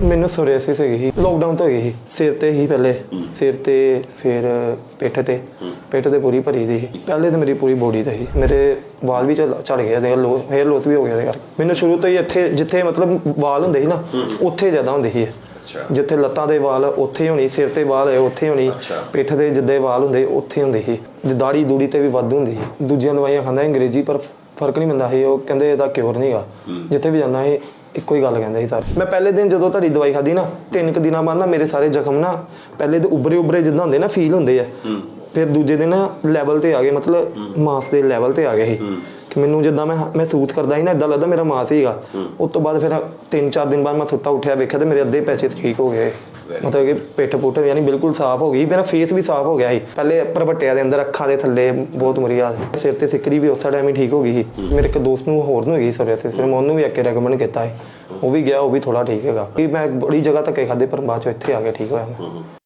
ਮੈਨੂੰ ਸੋਰੀਆਸਿਸ ਹੈਗੀ ਸੀ ਲੋਕਡਾਊਨ ਤੋਂ ਹੈਗੀ ਸੀ। ਸਿਰ ਤੇ ਹੀ ਪਹਿਲੇ। ਸਿਰ ਤੇ ਫਿਰ ਪਿੱਠ ਤੇ। ਪਿੱਠ ਤੇ ਪੂਰੀ ਭਰੀ ਦੀ ਸੀ। ਪਹਿਲੇ ਤੇ ਮੇਰੀ ਪੂਰੀ ਬੋਡੀ ਤੇ ਸੀ। ਮੇਰੇ ਵਾਲ ਵੀ ਝੜ ਗਏ ਦੇ ਹੇਅਰ ਲੋਸ ਵੀ ਹੋ ਗਿਆ ਦੇ ਕਰਕੇ। ਮੈਨੂੰ ਸ਼ੁਰੂ ਤੋਂ ਹੀ ਇੱਥੇ ਜਿੱਥੇ ਮਤਲਬ ਵਾਲ ਹੁੰਦੇ ਸੀ ਨਾ ਉੱਥੇ ਜ਼ਿਆਦਾ ਹੁੰਦੇ ਸੀ ਜਿੱਥੇ ਲੱਤਾਂ ਦੇ ਵਾਲ ਉੱਥੇ ਹੋਣੀ ਸਿਰ ਤੇ ਵਾਲ ਹੈ ਉੱਥੇ ਹੋਣੀ। ਪਿੱਠ ਦੇ ਜਿੱਦੇ ਵਾਲ ਹੁੰਦੇ ਉੱਥੇ ਹੁੰਦੇ ਸੀ। ਦਾੜੀ ਦੂੜੀ ਤੇ ਵੀ ਵੱਧ ਹੁੰਦੀ ਸੀ। ਦੂਜੀਆਂ ਦਵਾਈਆਂ ਖਾਂਦਾ ਅੰਗਰੇਜ਼ੀ ਪਰ ਫ਼ਰਕ ਨਹੀਂ ਪੈਂਦਾ ਸੀ ਉਹ ਕਹਿੰਦੇ ਇਹਦਾ ਕਿਉਰ ਨਹੀਂਗਾ ਜਿੱਥੇ ਵੀ ਜਾਂਦਾ ਸੀ ਇੱਕੋ ਹੀ ਗੱਲ ਕਹਿੰਦੇ ਸੀ ਸਾਰੇ। ਮੈਂ ਪਹਿਲੇ ਦਿਨ ਜਦੋਂ ਤੁਹਾਡੀ ਦਵਾਈ ਖਾਦੀ ਨਾ ਤਿੰਨ ਕੁ ਦਿਨਾਂ ਬਾਅਦ ਨਾ ਮੇਰੇ ਸਾਰੇ ਜ਼ਖਮ ਨਾ ਪਹਿਲੇ ਤੇ ਉਭਰੇ ਉਭਰੇ ਜਿੱਦਾਂ ਹੁੰਦੇ ਨਾ ਫੀਲ ਹੁੰਦੇ ਆ। ਫਿਰ ਦੂਜੇ ਦਿਨ ਲੈਵਲ ਤੇ ਆ ਗਏ ਮਤਲਬ ਮਾਸ ਦੇ ਲੈਵਲ ਤੇ ਆ ਗਏ ਸੀ। ਕਿ ਮੈਨੂੰ ਜਿੱਦਾਂ ਮੈਂ ਮਹਿਸੂਸ ਕਰਦਾ ਸੀ ਨਾ ਇਦਾਂ ਲੱਗਦਾ ਮੇਰਾ ਮਾਸ ਹੀਗਾ ਉਸ ਤੋਂ ਬਾਅਦ ਫਿਰ 3-4 ਦਿਨ ਬਾਅਦ ਮੈਂ ਸੁੱਤਾ ਉੱਠਿਆ ਵੇਖਿਆ ਤੇ ਮੇਰੇ ਅੱਧੇ ਪੈਸੇ ਠੀਕ ਹੋ ਗਏ। ਮਤਲਬ ਕਿ ਪਿੱਠ ਪੁੱਠ ਯਾਨੀ ਬਿਲਕੁਲ ਸਾਫ਼ ਹੋ ਗਈ। ਮੇਰਾ ਫੇਸ ਵੀ ਸਾਫ਼ ਹੋ ਗਿਆ ਸੀ। ਪਹਿਲੇ ਪਰਬੱਟਿਆਂ ਦੇ ਅੰਦਰ ਅੱਖਾਂ ਦੇ ਥੱਲੇ ਬਹੁਤ ਮੁਰੀਆ ਸੀ। ਸਿਰ ਤੇ ਸਿੱਕਰੀ ਵੀ ਉਸੇ ਟਾਈਮ ਹੀ ਠੀਕ ਹੋ ਗਈ ਸੀ। ਮੇਰੇ ਇੱਕ ਦੋਸਤ ਨੂੰ ਹੋਰ ਨੂੰ ਹੈਗੀ ਸੋਰੀਆਸਿਸ ਫਿਰ ਮੈਂ ਉਹਨੂੰ ਵੀ ਅੱਕੇ ਰეკਮੈਂਡ ਕੀਤਾ ਸੀ। ਉਹ ਵੀ ਗਿਆ ਉਹ ਵੀ ਥੋੜਾ ਠੀਕ ਹੈਗਾ। ਵੀ ਮੈਂ ਬੜੀ ਜਗ੍ਹਾ ਧੱਕੇ ਖਾਦੇ ਪਰ ਬਾਅਦ ਚੋਂ ਇੱਥੇ ਆ ਕੇ ਠੀਕ ਹੋਇਆ ਮੈਂ।